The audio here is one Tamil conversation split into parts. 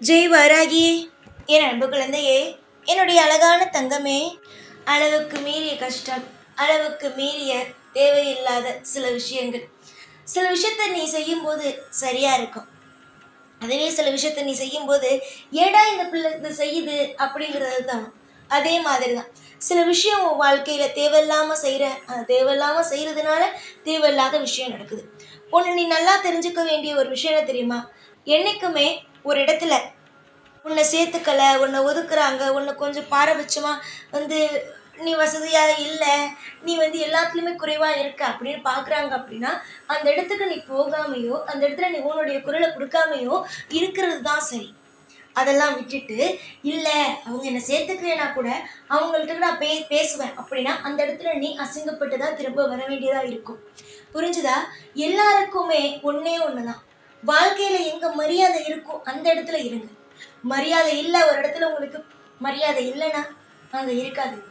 ஜெய் வராகி. என் அன்பு குழந்தையே என்னுடைய அழகான தங்கமே அளவுக்கு மீறிய கஷ்டம் அளவுக்கு மீறிய தேவையில்லாத சில விஷயங்கள். சில விஷயத்த நீ செய்யும்போது சரியாக இருக்கும். அதுவே சில விஷயத்த நீ செய்யும்போது ஏடா இந்த பிள்ளை இது செய்யுது? அப்படிங்கிறது தான். அதே மாதிரி தான் சில விஷயம் உன் வாழ்க்கையில் தேவையில்லாமல் செய்கிற அந்த தேவையில்லாமல் செய்கிறதுனால தேவையில்லாத விஷயம் நடக்குது. ஒன்று நீ நல்லா தெரிஞ்சுக்க வேண்டிய ஒரு விஷயம் தெரியுமா? என்றைக்குமே ஒரு இடத்துல. உன்னை சேர்த்துக்கல உன்னை ஒதுக்குறாங்க உன்னை கொஞ்சம் பாரபட்சமாக வந்து நீ வசதியாக இல்லை நீ வந்து எல்லாத்துலேயுமே குறைவாக இருக்க அப்படின்னு பார்க்குறாங்க அப்படின்னா அந்த இடத்துக்கு நீ போகாமையோ அந்த இடத்துல நீ உன்னுடைய குரலை கொடுக்காமையோ இருக்கிறது தான் சரி. அதெல்லாம் விட்டுட்டு இல்லை அவங்க என்னை சேர்த்துக்கலைன்னா கூட அவங்கள்ட்ட நான் பே பேசுவேன் அப்படின்னா அந்த இடத்துல நீ அசிங்கப்பட்டு தான் திரும்ப வர வேண்டியதாக இருக்கும். புரிஞ்சுதா? எல்லாருக்குமே ஒன்றே ஒன்று தான் வாழ்க்கையில் எங்கே மரியாதை இருக்கோ அந்த இடத்துல இருங்க. மரியாதை இல்லை ஒரு இடத்துல உங்களுக்கு மரியாதை இல்லைன்னா அங்கே இருக்காது.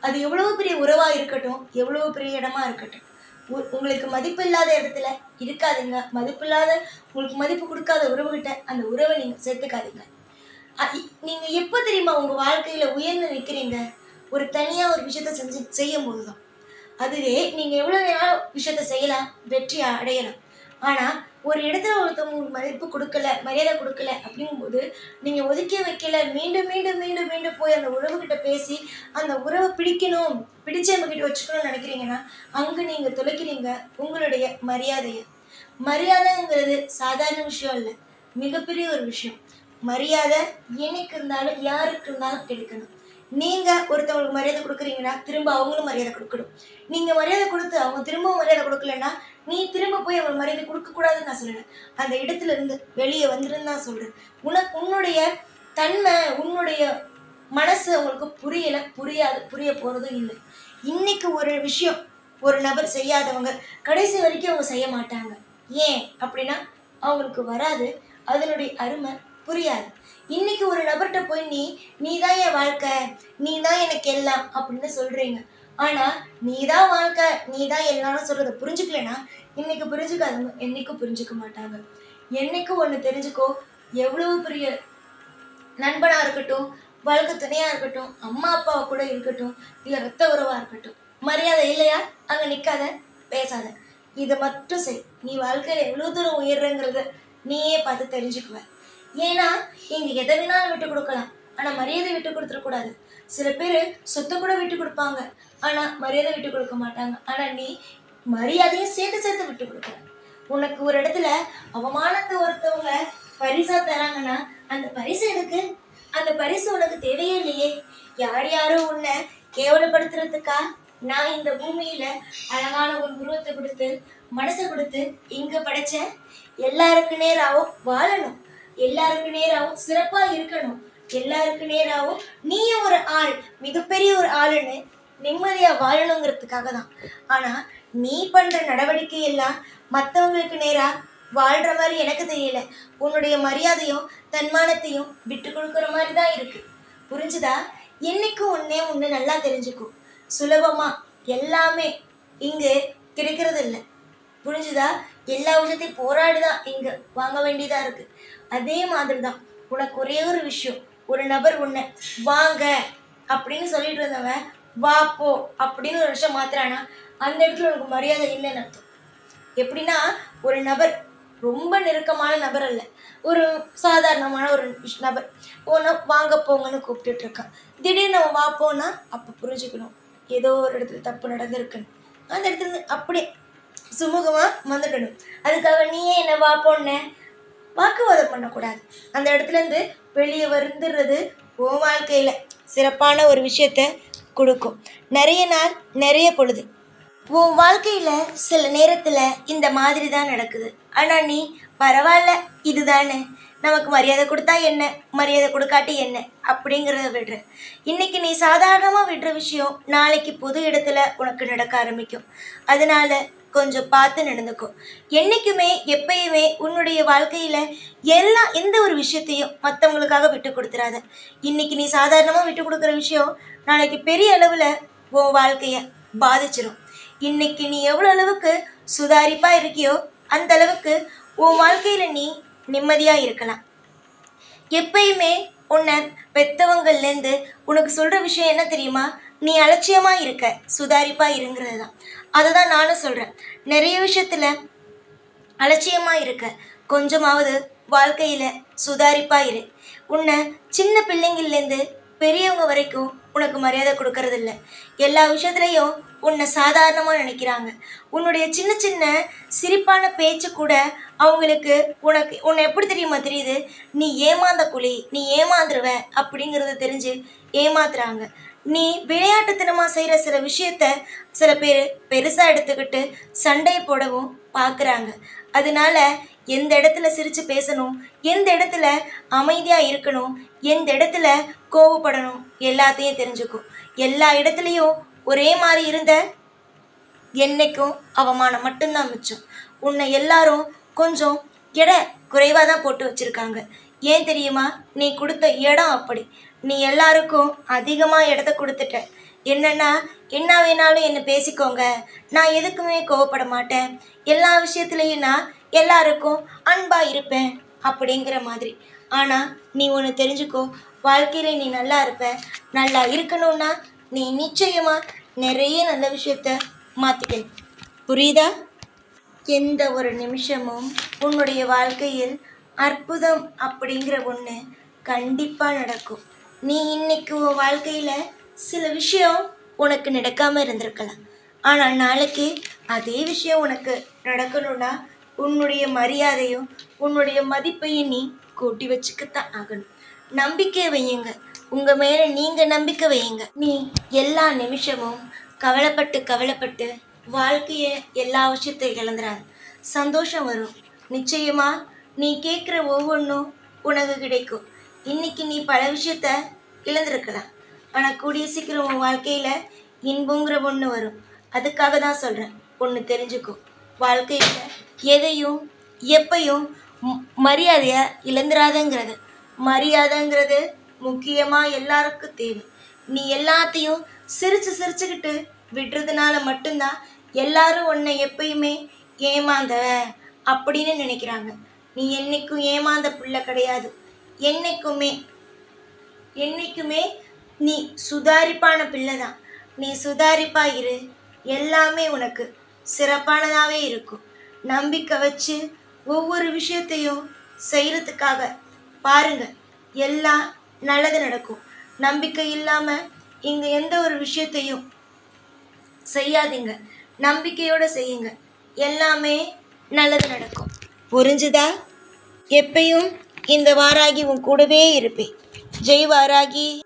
அது எவ்வளோ பெரிய உறவாக இருக்கட்டும் எவ்வளவு பெரிய இடமா இருக்கட்டும். உ- உங்களுக்கு மதிப்பு இல்லாத இடத்துல இருக்காதுங்க. மதிப்பு இல்லாத உங்களுக்கு மதிப்பு கொடுக்காத உறவுகிட்ட அந்த உறவை நீங்கள் சேர்த்துக்காதீங்க. நீங்க எப்போ தெரியுமா உங்க வாழ்க்கையில உயர்ந்து நிற்கிறீங்க ஒரு தனியா ஒரு விஷயத்த செஞ்சு செய்யும் போதுதான் அதுவே நீங்க எவ்வளவு நேரம் விஷயத்த செய்யலாம் வெற்றி அடையலாம். ஆனால் ஒரு இடத்துல ஒருத்தவங்க உங்களுக்கு மதிப்பு கொடுக்கல மரியாதை கொடுக்கல அப்படிங்கும்போது நீங்கள் ஒதுக்கி வைக்கல மீண்டும் மீண்டும் மீண்டும் மீண்டும் போய் அந்த உறவுகிட்ட பேசி அந்த உறவை பிடிக்கணும் பிடிச்சவங்க கிட்ட வச்சுக்கணும்னு நினைக்கிறீங்கன்னா அங்கே நீங்கள் தொலைக்கிறீங்க உங்களுடைய மரியாதையை. மரியாதைங்கிறது சாதாரண விஷயம் இல்லை. மிகப்பெரிய ஒரு விஷயம். மரியாதை என்னைக்கு இருந்தாலும் யாருக்கு இருந்தாலும் கிடைக்கணும். நீங்கள் ஒருத்தவங்களுக்கு மரியாதை கொடுக்குறீங்கன்னா திரும்ப அவங்களும் மரியாதை கொடுக்கணும். நீங்கள் மரியாதை கொடுத்து அவங்க திரும்பவும் மரியாதை கொடுக்கலன்னா நீ திரும்ப போய் அவங்களுக்கு மறைவை கொடுக்க கூடாதுன்னு நான் சொல்லலை. அந்த இடத்துல இருந்து வெளியே வந்துருன்னு தான் சொல்றேன். உனக்கு உன்னுடைய தன்மை உன்னுடைய மனசு அவங்களுக்கு புரியல புரியாது புரிய போறதும் இல்லை. இன்னைக்கு ஒரு விஷயம் ஒரு நபர் செய்யாதவங்க கடைசி வரைக்கும் அவங்க செய்ய மாட்டாங்க. ஏன் அப்படின்னா அவங்களுக்கு வராது அதனுடைய அருமை புரியாது. இன்னைக்கு ஒரு நபர்கிட்ட போய் நீ நீ தான் என் வாழ்க்கை நீ தான் எனக்கு எல்லாம் அப்படின்னு சொல்றீங்க. ஆனா நீ தான் வாழ்க்கை நீ தான் எல்லாம்னு சொல்றதை புரிஞ்சுக்கலன்னா இன்னைக்கு புரிஞ்சுக்காதவங்க என்னைக்கும் புரிஞ்சுக்க மாட்டாங்க. என்னைக்கும் ஒன்று தெரிஞ்சுக்கோ எவ்வளவு பெரிய நண்பனா இருக்கட்டும் வழக்கு துணையா இருக்கட்டும் அம்மா அப்பாவை கூட இருக்கட்டும் இல்லை ரத்த உறவா இருக்கட்டும் மரியாதை இல்லையா? அங்க நிக்காத பேசாத. இதை மட்டும் சரி நீ வாழ்க்கையில எவ்வளோ தூரம் உயர்றங்கிறத நீயே பார்த்து தெரிஞ்சுக்குவ. ஏன்னா இங்க எதை வேணாலும் விட்டு கொடுக்கலாம். ஆனா மரியாதை விட்டு கொடுத்துடக்கூடாது சில பேர் சொத்தை கூட விட்டு கொடுப்பாங்க. ஆனா மரியாதை விட்டு கொடுக்க மாட்டாங்க. ஆனா நீ மரியாதையும் சேர்த்து சேர்த்து விட்டு கொடுக்குற உனக்கு ஒரு இடத்துல அவமானத்தை ஒருத்தவங்க பரிசா தராங்கன்னா அந்த பரிசு எதுக்கு? அந்த பரிசு உனக்கு தேவையே இல்லையே. யார் யாரோ உன்னை கேவலப்படுத்துறதுக்கா? நான் இந்த பூமியில அழகான ஒரு உருவத்தை கொடுத்து மனசை கொடுத்து இங்க படைச்சேன் எல்லாருக்கு நேராகவும் வாழணும். எல்லாருக்கு நேராகவும் சிறப்பா இருக்கணும். எல்லாருக்கு நேராகவும் நீயும் ஒரு ஆள் மிகப்பெரிய ஒரு ஆளுன்னு நிம்மதியா வாழணுங்கிறதுக்காக தான் ஆனா நீ பண்ற நடவடிக்கை எல்லாம் மற்றவங்களுக்கு நேரா வாழ்ற மாதிரி எனக்கு தெரியல. உன்னுடைய மரியாதையும் தன்மானத்தையும் விட்டு கொடுக்குற மாதிரி தான் இருக்கு. புரிஞ்சுதா? என்னைக்கும் ஒன்னே ஒன்று நல்லா தெரிஞ்சுக்கும். சுலபமா எல்லாமே இங்கு கிடைக்கிறது இல்லை புரிஞ்சுதா? எல்லா விஷயத்தையும் போராடி தான் இங்க வாங்க வேண்டியதா இருக்கு. அதே மாதிரி தான் உனக்கு ஒரே ஒரு விஷயம். ஒரு நபர் உன்னை வாங்க அப்படின்னு சொல்லிட்டு இருந்தவன் வா போ அப்படின்னு ஒரு விஷயம் மாத்துறானா அந்த இடத்துல உனக்கு மரியாதை இல்லைன்னு அர்த்தம். எப்படின்னா ஒரு நபர் ரொம்ப நெருக்கமான நபர் அல்ல. ஒரு சாதாரணமான ஒரு நபர். ஒன்று வாங்க போங்கன்னு கூப்பிட்டுட்டு இருக்கான். திடீர்னு அவன் வா போனா அப்போ புரிஞ்சுக்கணும். ஏதோ ஒரு இடத்துல தப்பு நடந்திருக்குன்னு. அந்த இடத்துல இருந்து அப்படியே சுமூகமாக வந்துடணும். அதுக்காக நீயே என்ன வா போன வாக்குவாதம் பண்ணக்கூடாது. அந்த இடத்துலேருந்து வெளியே வந்துடுறது உன் வாழ்க்கையில் சிறப்பான ஒரு விஷயத்த கொடுக்கும். நிறைய நாள் நிறைய பொழுது. உன் வாழ்க்கையில் சில நேரத்தில் இந்த மாதிரி தான் நடக்குது. ஆனால் நீ பரவாயில்ல இதுதானே நமக்கு மரியாதை கொடுத்தா என்ன? மரியாதை கொடுக்காட்டி என்ன? அப்படிங்கிறத விடுற. இன்னைக்கு நீ சாதாரணமாக விடுற விஷயம் நாளைக்கு பொது இடத்துல உனக்கு நடக்க ஆரம்பிக்கும். அதனால கொஞ்சம் பார்த்து நடந்துக்கோ. என்றைக்குமே எப்பயுமே உன்னுடைய வாழ்க்கையில் எல்லா எந்த ஒரு விஷயத்தையும் மற்றவங்களுக்காக விட்டு கொடுத்துறாத. இன்னைக்கு நீ சாதாரணமாக விட்டு கொடுக்குற விஷயம் நாளைக்கு பெரிய அளவில் உன் வாழ்க்கையை பாதிச்சிடும் இன்னைக்கு நீ எவ்வளோ அளவுக்கு சுதாரிப்பாக இருக்கியோ அந்த அளவுக்கு உன் வாழ்க்கையில் நீ நிம்மதியாக இருக்கலாம். எப்பயுமே உன்னை பெத்தவங்கள்லேருந்து உனக்கு சொல்கிற விஷயம் என்ன தெரியுமா? நீ அலட்சியமாக இருக்க சுதாரிப்பாக இருங்கிறது தான் அதை தான் நானும் சொல்கிறேன் நிறைய விஷயத்தில் அலட்சியமாக இருக்க. கொஞ்சமாவது வாழ்க்கையில் சுதாரிப்பாக இரு. உன்னை சின்ன பிள்ளைங்கள்லேருந்து பெரியவங்க வரைக்கும் உனக்கு மரியாதை கொடுக்கறதில்ல. எல்லா விஷயத்துலையும் உன்னை சாதாரணமாக நினைக்கிறாங்க. உன்னுடைய சின்ன சின்ன சிரிப்பான பேச்சு கூட அவங்களுக்கு உனக்கு உன்னை எப்படி தெரியுமா தெரியுது? நீ ஏமாந்த குழி நீ ஏமாந்துருவ அப்படிங்கிறத தெரிஞ்சு ஏமாத்துறாங்க. நீ விளையாட்டுத்தனமாக செய்கிற சில விஷயத்த சில பேர் பெருசாக எடுத்துக்கிட்டு சண்டை போடவும் பார்க்குறாங்க அதனால எந்த இடத்துல சிரித்து பேசணும் எந்த இடத்துல அமைதியாக இருக்கணும் எந்த இடத்துல கோவப்படணும் எல்லாத்தையும் தெரிஞ்சுக்கும். எல்லா இடத்துலையும் ஒரே மாதிரி இருந்த என்னைக்கும் அவமானம் மட்டும்தான் மிச்சம். உன்னை எல்லாரும் கொஞ்சம் எடை குறைவாக தான் போட்டு வச்சுருக்காங்க. ஏன் தெரியுமா? நீ கொடுத்த இடம் அப்படி. நீ எல்லாருக்கும் அதிகமாக இடத்த கொடுத்துட்ட. என்னன்னா என்ன வேணாலும் என்னை பேசிக்கோங்க. நான் எதுக்குமே கோவப்பட மாட்டேன். எல்லா விஷயத்துலையும் நான் எல்லாருக்கும் அன்பாக இருப்பேன் அப்படிங்கிற மாதிரி. ஆனால் நீ ஒன்று தெரிஞ்சுக்கோ. வாழ்க்கையில் நீ நல்லா இருப்ப. நல்லா இருக்கணும்னா நீ நிச்சயமாக நிறைய நல்ல விஷயத்த மாற்றிக்கணும் புரியுதா? எந்த ஒரு நிமிஷமும் உன்னுடைய வாழ்க்கையில் அற்புதம் அப்படிங்கிற ஒன்று கண்டிப்பாக நடக்கும். நீ இன்னைக்கு உன் வாழ்க்கையில் சில விஷயம் உனக்கு நடக்காமல் இருந்திருக்கலாம். ஆனால் நாளைக்கு அதே விஷயம் உனக்கு நடக்கணும்னா உன்னுடைய மரியாதையும் உன்னுடைய மதிப்பையும் நீ கூட்டி வச்சுக்கத்தான் ஆகணும். நம்பிக்கை வையுங்க. உங்கள் மேலே நீங்கள் நம்பிக்கை வையுங்க. நீ எல்லா நிமிஷமும் கவலைப்பட்டு கவலைப்பட்டு வாழ்க்கையை எல்லா விஷயத்தையும் இழந்துறாங்க சந்தோஷம் வரும். நிச்சயமாக நீ கேட்குற ஒவ்வொன்றும் உனக்கு கிடைக்கும். இன்னைக்கு நீ பல விஷயத்த இழந்திருக்கலாம். ஆனால் கூடிய சீக்கிரம் உன் வாழ்க்கையில் இன்பங்கிற ஒன்று வரும். அதுக்காக தான் சொல்கிறேன் ஒன்று தெரிஞ்சுக்கோ. வாழ்க்கையில் எதையும் எப்பையும் மரியாதையை இழந்துராதங்கிறது. மரியாதைங்கிறது முக்கியமாக எல்லாருக்கும் தேவை. நீ எல்லாத்தையும் சிரித்து சிரிச்சுக்கிட்டு விடுறதுனால மட்டும்தான் எல்லாரும் உன்னை எப்பயுமே ஏமாந்தவ அப்படின்னு நினைக்கிறாங்க. நீ என்னைக்கும் ஏமாந்த பிள்ளை கிடையாது. என்னைக்குமே என்னைக்குமே நீ சுதாரிப்பான பிள்ளை தான் நீ சுதாரிப்பா இரு. எல்லாமே உனக்கு சிறப்பானதாகவே இருக்கும். நம்பிக்கை வச்சு ஒவ்வொரு விஷயத்தையும் செய்கிறதுக்காக பாருங்க எல்லாம் நல்லது நடக்கும். நம்பிக்கை இல்லாமல் இங்கே எந்த ஒரு விஷயத்தையும் செய்யாதீங்க. நம்பிக்கையோடு செய்யுங்க. எல்லாமே நல்லது நடக்கும். புரிஞ்சுதா? எப்பயும் இந்த வாராகி உன் கூடவே இருப்பேன். ஜெய் வாராகி.